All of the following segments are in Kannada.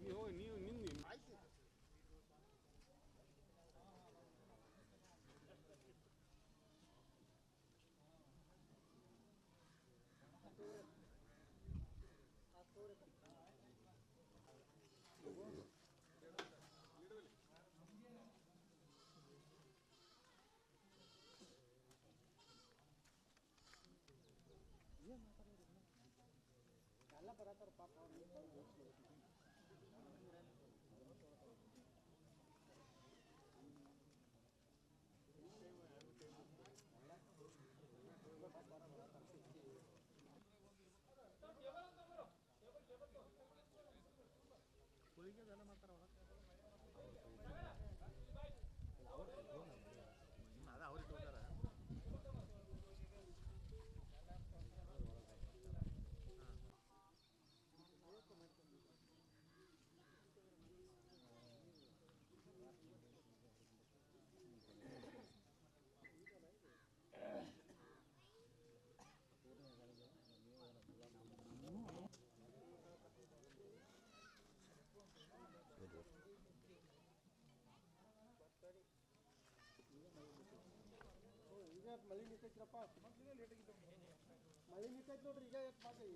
ನೀವು ನೀವು ನಿನ್ನ ಈಗ ಮಳೆ ನಿಂತೈತ್ರಪ್ಪ ಮೊದ್ಲಿಗೆ ಲೇಟ್ ಆಗಿತ್ತು ಮಳೆ ನಿಂತೈತ್ ನೋಡ್ರಿ ಈಗ ಎತ್ ಮಾತು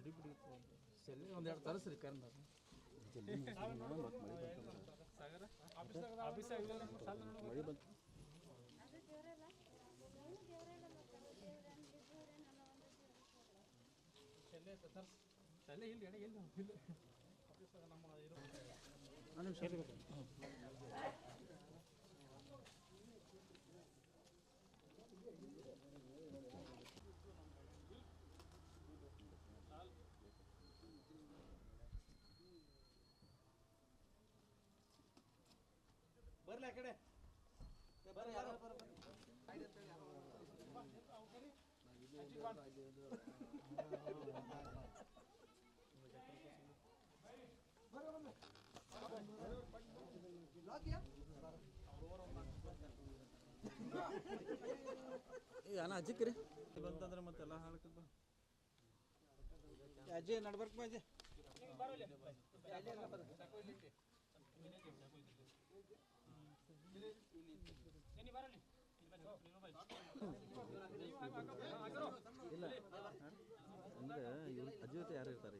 ಕಡಿ ಬಿಡಿತ್ತು ಸೆಲ್ಲೆ ಒಂದೆರಡು ತರಿಸ್ರಿ ಕರ್ನ ಮಳೆ ಬಂತು ಅದು ದೇವರಲ್ಲ ಬರ್ಲಿ ಆ ಕಡೆ. ಬರ್ರಿ ಯಾರು ಬರ್ರಿ ಏ ಅಣ್ಣ ಅಜ್ಜಿಕ್ರಿ ಬಂತಂದ್ರೆ ಮತ್ತೆಲ್ಲ ಹಾಳಕದ ಅಜ್ಜಿ ನಡ್ಬರ್ಕ್ ಬಾ ಅಜ್ಜಿ. ಇಲ್ಲ ಅಂದ್ರೆ ಇವ್ರು ಅಜ್ಜಿ ಜೊತೆ ಯಾರು ಇರ್ತಾರೆ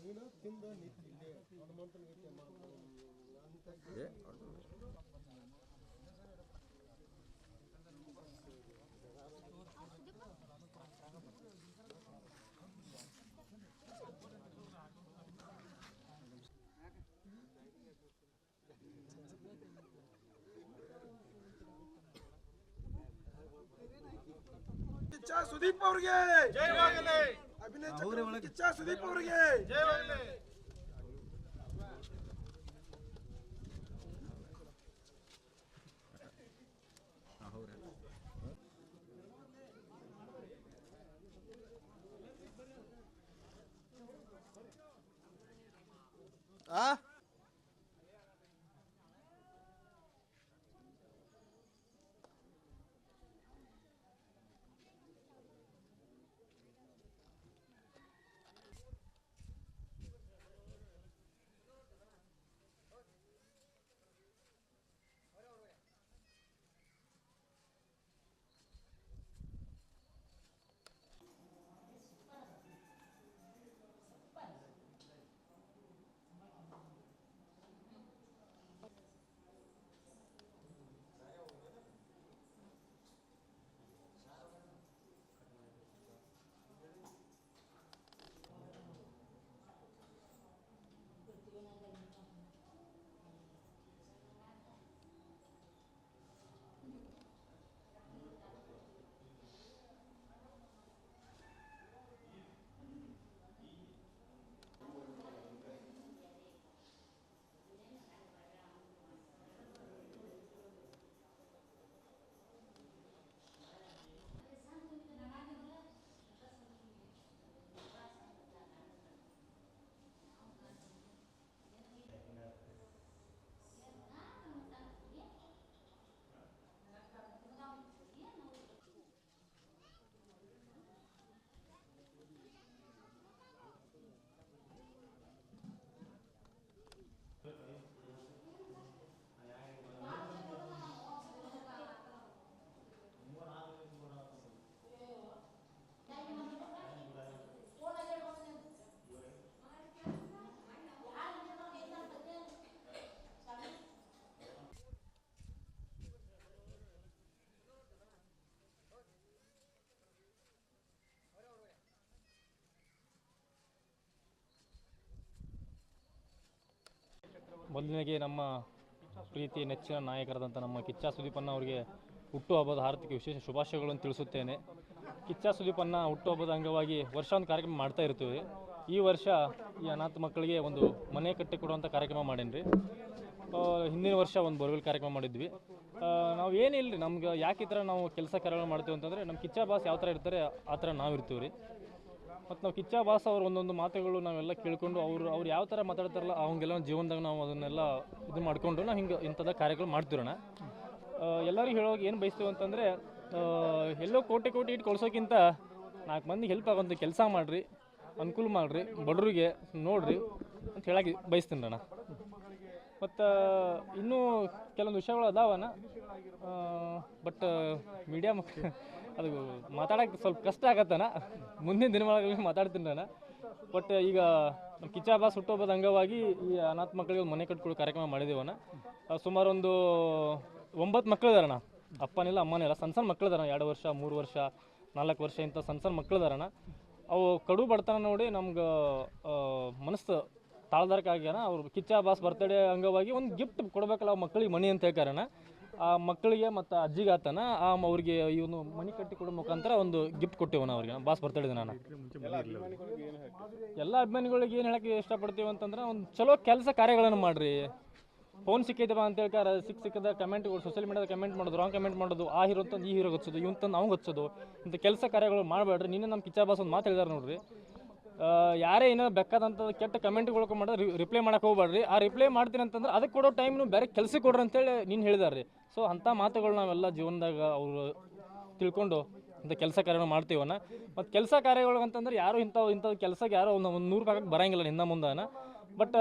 ನೀನು ತಿಂದು ನಿಂತಿದ್ದೆ ಹನುಮಂತನ ಗತಿ ಮಾಡ್ಕೊಂಡು ಅಂತ ಏ, ಅವ್ರ್ದು- ಕಿಚ್ಚ ಸುದೀಪ್ ಅವ್ರಿಗೆ. ಜಯವಾಗಲಿ ಅಭಿನಯ ಚಕ್ರವರ್ತಿ ಕಿಚ್ಚ ಸುದೀಪ್ ಅವರಿಗೆ. ಜಯವಾಗಲಿ ಆ? ಮೊದಲಿಗೆ ನಮ್ಮ ಪ್ರೀತಿ ನೆಚ್ಚಿನ ನಾಯಕರಾದಂಥ ನಮ್ಮ ಕಿಚ್ಚ ಸುದೀಪಣ್ಣ ಅವರಿಗೆ ಹುಟ್ಟುಹಬ್ಬದ ಆರ್ಥಿಕ ವಿಶೇಷ ಶುಭಾಶಯಗಳನ್ನು ತಿಳಿಸುತ್ತೇನೆ. ಕಿಚ್ಚ ಸುದೀಪಣ್ಣ ಹುಟ್ಟುಹಬ್ಬದ ಅಂಗವಾಗಿ ವರ್ಷ ಒಂದು ಕಾರ್ಯಕ್ರಮ ಮಾಡ್ತಾ ಇರ್ತೀವಿ. ಈ ವರ್ಷ ಈ ಅನಾಥ ಮಕ್ಕಳಿಗೆ ಒಂದು ಮನೆ ಕಟ್ಟಿ ಕೊಡುವಂಥ ಕಾರ್ಯಕ್ರಮ ಮಾಡೇನಿ ಹಿಂದಿನ ವರ್ಷ ಒಂದು ಬೋರ್ವೆಲ್ ಕಾರ್ಯಕ್ರಮ ಮಾಡಿದ್ವಿ. ನಾವು ಏನಿಲ್ಲ ರೀ ನಮ್ಗೆ ಯಾಕೆ ಈ ಥರ ನಾವು ಕೆಲಸ ಕಾರ್ಯಗಳು ಮಾಡ್ತೀವಿ ಅಂತಂದರೆ, ನಮ್ಮ ಕಿಚ್ಚ ಬಾಸ್ ಯಾವ ಥರ ಇರ್ತಾರೆ, ಆ ಥರ ನಾವು ಇರ್ತೀವಿ ರೀ ಮತ್ತು ನಾವು ಕಿಚ್ಚ ಬಾಸ್ ಅವ್ರ ಒಂದೊಂದು ಮಾತುಗಳು ನಾವೆಲ್ಲ ಕೇಳಿಕೊಂಡು ಅವರು ಅವ್ರು ಯಾವ ಥರ ಮಾತಾಡ್ತಾರಲ್ಲ ಅವಂಗೆಲ್ಲ ಜೀವನದಾಗ ನಾವು ಅದನ್ನೆಲ್ಲ ಇದು ಮಾಡಿಕೊಂಡು ನಾವು ಹಿಂಗೆ ಇಂಥದ್ದು ಕಾರ್ಯಗಳು ಮಾಡ್ತಿರೋಣ ಎಲ್ಲರಿಗೂ ಹೇಳೋಕೆ ಏನು ಬಯಸ್ತೀವಿ ಅಂತಂದರೆ ಎಲ್ಲೋ ಕೋಟಿ ಕೋಟಿ ಇಟ್ಟು ಕೊಡ್ಸೋಕ್ಕಿಂತ ನಾಲ್ಕು ಮಂದಿಗೆ ಹೆಲ್ಪ್ ಆಗೋಂಥ ಕೆಲಸ ಮಾಡಿರಿ, ಅನುಕೂಲ ಮಾಡಿರಿ ಬಡವರಿಗೆ ನೋಡಿರಿ ಅಂತ ಹೇಳಕ್ಕೆ ಬಯಸ್ತೀನಿ ಅಣ್ಣ ಮತ್ತು ಇನ್ನೂ ಕೆಲವೊಂದು ವಿಷಯಗಳು ಅದಾವನ? ಬಟ್ ಮೀಡಿಯಾ ಅದು ಮಾತಾಡೋಕ್ಕೆ ಸ್ವಲ್ಪ ಕಷ್ಟ ಆಗತ್ತನ ಮುಂದಿನ ದಿನಗಳಲ್ಲಿ ಮಾತಾಡ್ತೀನಿ ನಾನು. ಬಟ್ ಈಗ ನಮ್ಮ ಕಿಚ್ಚ ಬಾಸ್ ಹುಟ್ಟುಹಬ್ಬದ ಅಂಗವಾಗಿ ಈ ಅನಾಥ ಮಕ್ಕಳಿಗೆ ಮನೆ ಕಟ್ಕೊಳ್ಳೋ ಕಾರ್ಯಕ್ರಮ ಮಾಡಿದೀವಣ್ಣ. ಸುಮಾರು ಒಂದು ಒಂಬತ್ತು ಮಕ್ಕಳು ಇದಾರಣ ಅಪ್ಪನಿಲ್ಲ, ಅಮ್ಮನಿಲ್ಲ ಸಣ್ಣ ಸಣ್ಣ ಮಕ್ಕಳು ಇದಾರಣ ಎರಡು ವರ್ಷ, ಮೂರು ವರ್ಷ, ನಾಲ್ಕು ವರ್ಷ ಇಂಥ ಸಣ್ಣ ಸಣ್ಣ ಮಕ್ಕಳು ಇದಾರಣ ಅವು ಕಡು ಬಡತನ ನೋಡಿ ನಮ್ಗೆ ಮನಸ್ಸು ತಾಳ್ದಾರಕ್ಕಾಗ್ಯಾನ ಅವ್ರು ಕಿಚ್ಚ ಬಾಸ್ ಬರ್ತಡೇ ಅಂಗವಾಗಿ ಒಂದು ಗಿಫ್ಟ್ ಕೊಡ್ಬೇಕಲ್ಲ ಮಕ್ಕಳಿಗೆ ಮನಿ ಅಂತ ಹೇಳ್ಕಾರಣ ಆ ಮಕ್ಕಳಿಗೆ ಮತ್ತು ಅಜ್ಜಿಗೆ ಆತನ, ಆ ಮ- ಅವ್ರಿಗೆ ಇವನು ಮನಿ ಕಟ್ಟಿ ಕೊಡೋ ಮುಖಾಂತರ ಒಂದು ಗಿಫ್ಟ್ ಕೊಟ್ಟಿವನ ಅವ್ರಿಗೆ. ಬಾಸ್ ಬರ್ತಡೇ ನಾನು. ಎಲ್ಲ ಅಭಿಮಾನಿಗಳಿಗೆ ಏನು ಹೇಳಕ್ಕೆ ಇಷ್ಟಪಡ್ತೀವಿ ಅಂತಂದ್ರೆ, ಒಂದು ಚಲೋ ಕೆಲಸ ಕಾರ್ಯಗಳನ್ನು ಮಾಡ್ರಿ. ಫೋನ್ ಸಿಕ್ಕೈತಪ್ಪ ಅಂತ ಹೇಳ್ಕಾರ ಸಿಕ್ ಸಿಕ್ಕದ ಕಮೆಂಟ್ ಸೋಷಿಯಲ್ ಮೀಡಿಯಾದ ಕಮೆಂಟ್ ಮಾಡೋದು ರಾಂಗ್ ಕಮೆಂಟ್ ಮಾಡೋದು, ಆ ಹೀರೋ ಅಂತ ಈ ಹೀರೋ ಹಚ್ಚೋದು, ಇವ್ನು ತಂದು ಹಚ್ಚೋದು, ಇಂಥ ಕೆಲಸ ಕಾರ್ಯಗಳು ಮಾಡಬೇಡ್ರಿ. ನಿನ್ನೆ ನಮ್ಮ ಕಿಚ್ಚ ಬಾಸ್ ಒಂದು ಮಾತು ಹೇಳಿದಾರೆ ನೋಡ್ರಿ. ಯಾರೇ ಏನೋ ಬೇಕಾದಂಥ ಕೆಟ್ಟ ಕಮೆಂಟ್ಗಳು ಮಾಡಿದ್ರೆ ರಿಪ್ಲೈ ಮಾಡಕ್ಕೆ ಹೋಗ್ಬೇಡ್ರಿ. ಆ ರಿಪ್ಲೈ ಮಾಡ್ತೀನಿ ಅಂತಂದ್ರೆ ಅದಕ್ಕೆ ಕೊಡೋ ಟೈಮ್ನು ಬೇರೆ ಕೆಲಸ ಕೊಡ್ರಿ ಅಂತೇಳಿ ನೀನು ಹೇಳಿದಾರೆ ಸೊ ಅಂಥ ಮಾತುಗಳು ನಾವೆಲ್ಲ ಜೀವನದಾಗ ಅವರು ತಿಳ್ಕೊಂಡು ಇಂಥ ಕೆಲಸ ಕಾರ್ಯಗಳು ಮಾಡ್ತೀವನ. ಮತ್ತು ಕೆಲಸ ಕಾರ್ಯಗಳು ಅಂತಂದ್ರೆ ಯಾರು ಇಂಥವು ಇಂಥ ಕೆಲಸಕ್ಕೆ ಯಾರೋ ಒಂದು ಒಂದು ನೂರು ರೂಪಾಯಿ ಬರೋಂಗಿಲ್ಲ ಹಿಂದೆ ಮುಂದೆನ. ಬಟ್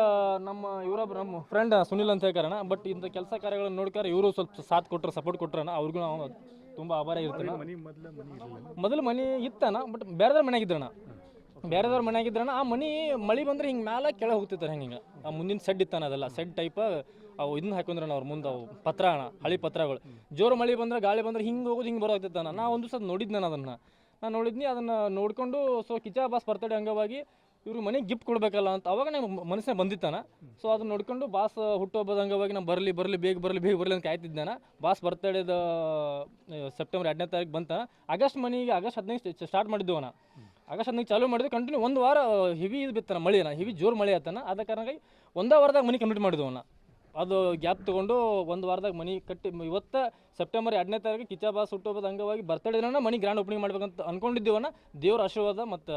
ನಮ್ಮ ಇವರೊಬ್ರು ನಮ್ಮ ಫ್ರೆಂಡ್ ಸುನಿಲ್ ಅಂತ ಹೇಳ್ಕಾರಣ ಬಟ್ ಇಂಥ ಕೆಲಸ ಕಾರ್ಯಗಳನ್ನು ನೋಡ್ಕಾರ ಇವರು ಸ್ವಲ್ಪ ಸಾಥ್ ಕೊಟ್ಟರು ಸಪೋರ್ಟ್ ಕೊಟ್ರಣ ಅವ್ರಿಗೂ ನಾವು ತುಂಬ ಆಭಾರ ಇರ್ತಾನೆ. ಮೊದಲು ಮನೆ ಇತ್ತನ ಬಟ್ ಬೇರೆದ್ರ ಮನೆಯಾಗಿದ್ರಣ ಬೇರೆದವ್ರ ಮನೆಯಾಗಿದ್ರಣ ಆ ಮನಿ ಮಳಿ ಬಂದ್ರೆ ಹಿಂಗೆ ಮ್ಯಾಲ ಕೆಳಗೆ ಹೋಗ್ತಿರ್ತಾರೆ ಹಿಂಗೆ ಆ ಮುಂದಿನ ಸೆಡ್ ಇತ್ತಾನ ಅದೆಲ್ಲ, ಸೆಡ್ ಟೈಪ್ ಅವು ಇದನ್ನ ಹಾಕೊಂಡ್ರೆ ಅವ್ರ ಮುಂದೆ ಅವು ಪತ್ರ ಅಣ್ಣ, ಹಳಿ ಪತ್ರಗಳು. ಜೋರು ಮಳಿ ಬಂದ್ರೆ, ಗಾಳಿ ಬಂದ್ರೆ ಹಿಂಗೆ ಹೋಗೋದು, ಹಿಂಗೆ ಬರೋಗ್ತಿತ್ತಾನ ನಾ ಒಂದು ಸಲ ನೋಡಿದ್ದೆ ನಾನು ಅದನ್ನು. ನಾನು ನೋಡಿದ್ನಿ, ಅದನ್ನು ನೋಡಿಕೊಂಡು, ಸೊ ಕಿಚಾ ಬಾಸ್ ಬರ್ತಡೆ ಅಂಗವಾಗಿ ಇವ್ರು ಮನೆಗೆ ಗಿಫ್ಟ್ ಕೊಡಬೇಕಲ್ಲ ಅಂತ ಅವಾಗ ನಂಗೆ ಮನಸ್ಸಿನ ಬಂದಿತ್ತಾನ ಸೊ ಅದನ್ನ ನೋಡ್ಕೊಂಡು ಬಾಸ್ ಹುಟ್ಟುಹಬ್ಬದ ಅಂಗವಾಗಿ ನಾನು ಬರಲಿ ಬರಲಿ, ಬೇಗ ಬರಲಿ ಬೇಗ ಬರಲಿ ಅಂತ ಕಾಯ್ತಿದ್ದಾನ ಬಾಸ್ ಬರ್ತಡೇದ ಸೆಪ್ಟೆಂಬರ್ ಎರಡನೇ ತಾರೀಕು ಬಂತಾನ ಆಗಸ್ಟ್ ಮನೆಗೆ ಆಗಸ್ಟ್ ಹದಿನೈದು ಸ್ಟಾರ್ಟ್ ಮಾಡಿದ್ದೆವು ನಾ ಆಗಸ್ಟ್ ಹದಿನೈದು ಚಾಲೂ ಮಾಡಿದ್ವಿ ಕಂಟಿನ್ಯೂ ಒಂದು ವಾರ ಹೆವಿ ಇದು ಬಿತ್ತಾನ, ಮಳೆನ ಹೆವಿ ಜೋರು ಮಳೆ ಆತನ. ಅದ ಕಾರಣಕ್ಕಾಗಿ ಒಂದೇ ವಾರದಾಗ ಮನೆ ಕಂಪ್ಲೀಟ್ ಮಾಡಿದ್ವು ಅವನ್ನ ಅದು ಗ್ಯಾಪ್ ತೊಗೊಂಡು ಒಂದು ವಾರದಾಗ ಮನೆ ಕಟ್ಟಿ, ಇವತ್ತು ಸೆಪ್ಟೆಂಬರ್ ಎರಡನೇ ತಾರೀಕು ಕಿಚ್ಚ ಬಾಸ್ ಹುಟ್ಟುಹಬ್ಬದ ಅಂಗವಾಗಿ ಬರ್ತಡೇ ದಿನ ಮನೆ ಗ್ರ್ಯಾಂಡ್ ಓಪನಿಂಗ್ ಮಾಡ್ಬೇಕಂತ ಅಂದ್ಕೊಂಡಿದ್ದೀವನ ದೇವ್ರ ಆಶೀರ್ವಾದ ಮತ್ತು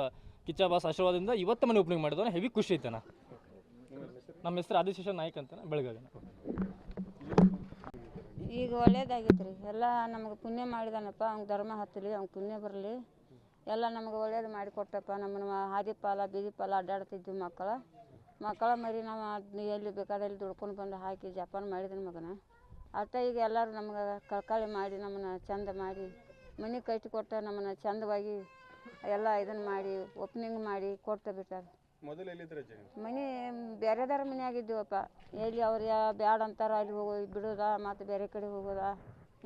ಕಿಚ್ಚ ಬಾಸ್ ಆಶೀರ್ವಾದದಿಂದ ಇವತ್ತು ಮನೆ ಓಪನಿಂಗ್ ಮಾಡಿದವನ ಹೆವಿ ಖುಷಿ ಐತನ. ನಮ್ಮ ಹೆಸರು ಆದಿಶೇಷ ನಾಯ್ಕ ಅಂತ ಬೆಳಗಾವಿ. ಈಗ ಒಳ್ಳೇದಾಗಿತ್ತು ರೀ ಎಲ್ಲ ನಮಗೆ ಪುಣ್ಯ ಮಾಡಿದಾನಪ್ಪ. ಅವ್ನ ಧರ್ಮ ಹತ್ತಲಿ, ಅವ್ನ ಪುಣ್ಯ ಬರಲಿ. ಎಲ್ಲ ನಮ್ಗೆ ಒಳ್ಳೇದು ಮಾಡಿಕೊಟ್ಟಪ್ಪ ನಮ್ಮನ್ನು ಹಾದಿ ಪಾಲ ಬೀದಿ ಪಾಲ ಅಡ್ಡಾಡ್ತಿದ್ವಿ ಮಕ್ಕಳು. ಮಕ್ಕಳ ಮರಿ ನಾವು ಅದ್ನ ಎಲ್ಲಿ ಬೇಕಾದಲ್ಲಿ ದುಡ್ಕೊಂಡು ಬಂದು ಹಾಕಿ ಜೋಪಾನ ಮಾಡಿದ್ರು ಮಗನ. ಅಷ್ಟ ಈಗ ಎಲ್ಲರೂ ನಮ್ಗೆ ಕಳಕಳಿ ಮಾಡಿ ನಮ್ಮನ್ನು ಚಂದ ಮಾಡಿ ಮನೆ ಕಟ್ಟಿ ಕೊಟ್ಟ ನಮ್ಮನ್ನ ಚಂದವಾಗಿ ಎಲ್ಲ ಇದನ್ನು ಮಾಡಿ ಓಪ್ನಿಂಗ್ ಮಾಡಿ ಕೊಟ್ಟು ಬಿಟ್ಟಾರೆ. ಮೊದಲು ಎಲ್ಲಿದ್ರೆ? ಮನೆ ಬೇರೆದಾರ ಮನೆಯಾಗಿದ್ದೀವಪ್ಪ ಎಲ್ಲಿ ಅವ್ರು ಯಾ ಬೇಡ ಅಂತಾರ ಅಲ್ಲಿ ಹೋಗಿ ಬಿಡೋದಾ ಮತ್ತು ಬೇರೆ ಕಡೆ ಹೋಗೋದ.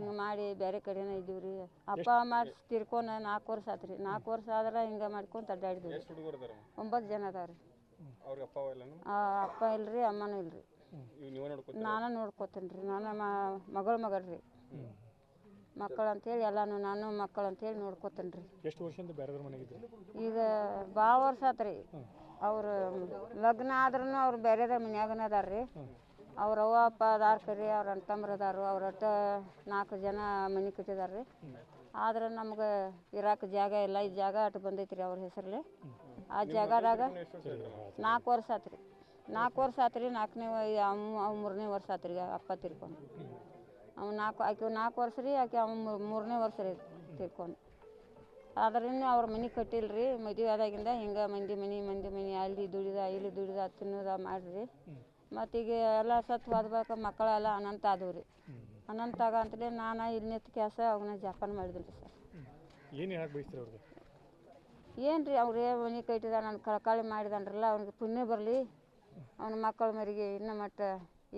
ಹಿಂಗೆ ಮಾಡಿ ಬೇರೆ ಕಡೆನೇ ಇದ್ದೀವಿ ರೀ ಅಪ್ಪ ಅಮ್ಮ ತಿರ್ಕೊನ ನಾಲ್ಕು ವರ್ಷ ಆತು ರೀ ನಾಲ್ಕು ವರ್ಷ ಆದ್ರೆ ಹಿಂಗೆ ಮಾಡ್ಕೊಂತ ಅಡ್ಡಾಡಿದ್ವಿ. ಎಷ್ಟು ಹುಡುಗರು ಅದಾರ ಒಂಬತ್ತು ಜನ ಅದಾವ ಅವ್ರಿಗೆ ಅಪ್ಪ ಎಲ್ಲನು? ಆ, ಅಪ್ಪ ಇಲ್ರಿ ಅಮ್ಮನೂ ಇಲ್ರಿ. ಈಗ ನೀವೇ ನೋಡ್ಕೊತೀರ? ನಾನು ನೋಡ್ಕೋತೀನಿ ರೀ ನಾನು ಮಗಳ ಮಗಳು ರೀ ಮಕ್ಕಳು ಅಂತೇಳಿ ಎಲ್ಲಾನು ನಾನು ಮಕ್ಕಳು ಅಂತೇಳಿ ನೋಡ್ಕೊತೀನಿ ರೀ ಎಷ್ಟು ವರ್ಷದಿಂದ ಬೇರೆದ್ರ ಮನೆಗಿದ್ರು ಈಗ ಭಾಳ ವರ್ಷ ಆತು ರೀ ಅವ್ರು ಲಗ್ನ ಆದ್ರೂ ಅವ್ರು ಬೇರೆದ ಮನ್ಯಾಗನ ಅದಾರ ರೀ ಅವ್ರ ಅವ್ವ, ಅಪ್ಪ ಅದಾರ ಕರಿ, ಅವ್ರ ಅಣ್ತಂಬ್ರು ಅದಾರು. ಅವ್ರ ಒಟ್ಟು ನಾಲ್ಕು ಜನ ಮನೆ ಕಟ್ಟಿದಾರ ರೀ ಆದ್ರೆ ನಮ್ಗೆ ಇರಾಕ ಜಾಗ ಇಲ್ಲ. ಈ ಜಾಗ ಅಟ್ಟು ಬಂದೈತಿ ರೀ ಅವ್ರ ಹೆಸರಲ್ಲಿ ಆ ಜಾಗದಾಗ ನಾಲ್ಕು ವರ್ಷ ಆತು ರೀ ನಾಲ್ಕು ವರ್ಷ ಆತು ರೀ ನಾಲ್ಕನೇ ಅವ್ ಮೂರನೇ ವರ್ಷ ಆತು ರೀ ಅಪ್ಪ ತಿರ್ಕೊಂಡು. ಅವ್ ನಾಲ್ಕು, ಆಕೆ ನಾಲ್ಕು ವರ್ಷ ರೀ, ಆಕೆ ಅವ್ ಮೂರನೇ ವರ್ಷ ರೀ ತಿರ್ಕೊಂಡು. ಆದ್ರಿಂದ ಅವ್ರ ಮನೆ ಕಟ್ಟಿಲ್ಲ ರೀ ಮದುವೆ ಆದಾಗಿಂದ ಹಿಂಗೆ ಮಂದಿ ಮನೆ ಮಂದಿ ಮನೆ, ಅಲ್ಲಿ ದುಡಿದ, ಇಲ್ಲಿ ದುಡಿದ ತಿನ್ನೋದ ಮಾಡ್ರಿ. ಮತ್ತು ಈಗ ಎಲ್ಲ ಸತ್ತು ಹೋದ್ಬೇಕು ಮಕ್ಕಳೆಲ್ಲ ಅನಂತ ಆದವು ರೀ. ಅನಂತ ಆಗ ಅಂತಲೇ ನಾನು ಇಲ್ಲಿ ನಿಂತು ಕೆಲಸ ಅವನ್ನ ಜಪಾನ್ ಮಾಡಿದ್ದೀನಿ ರೀ ಸರ್. ಏನು ಹೇಳಕ್ಕೆ ಬಯಸ್ತೀರಿ ಅವ್ರಿಗೆ? ಏನು ರೀ ಅವ್ರೇ ಮನೆ ಕಟ್ಟಿದ ನಾನು ಕಳಕಳಿ ಮಾಡಿದನ್ರಲ್ಲ ಅವ್ನಿಗೆ ಪುಣ್ಯ ಬರಲಿ. ಅವನ ಮಕ್ಕಳ ಮರಿಗೆ ಇನ್ನೂ ಮಟ್ಟ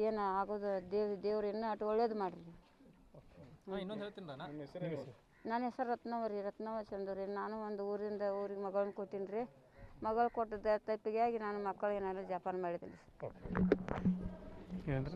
ಏನು ಆಗೋದು ದೇವ್ ದೇವ್ರು ಇನ್ನೂ ಅಷ್ಟು ಒಳ್ಳೇದು ಮಾಡಿರಿ. ಇನ್ನೊಂದು ಹೇಳ್ತೀನಿ ನಾನು ಹೆಸರು ನನ್ನ ಹೆಸರು ರತ್ನವರಿ ರತ್ನವ ಚಂದವ್ರಿ ನಾನು ಒಂದು ಊರಿಂದ ಊರಿಗೆ ಮಗಳನ್ನ ಕೊಟ್ಟಿನಿ ರೀ. ಮಗಳು ಕೊಟ್ಟಿದ್ದ ತಪ್ಪಿಗಾಗಿ ನಾನು ಮಕ್ಕಳಿಗೆ ನಾನು ಜೋಪಾನ ಮಾಡಿದ್ದೀನಿ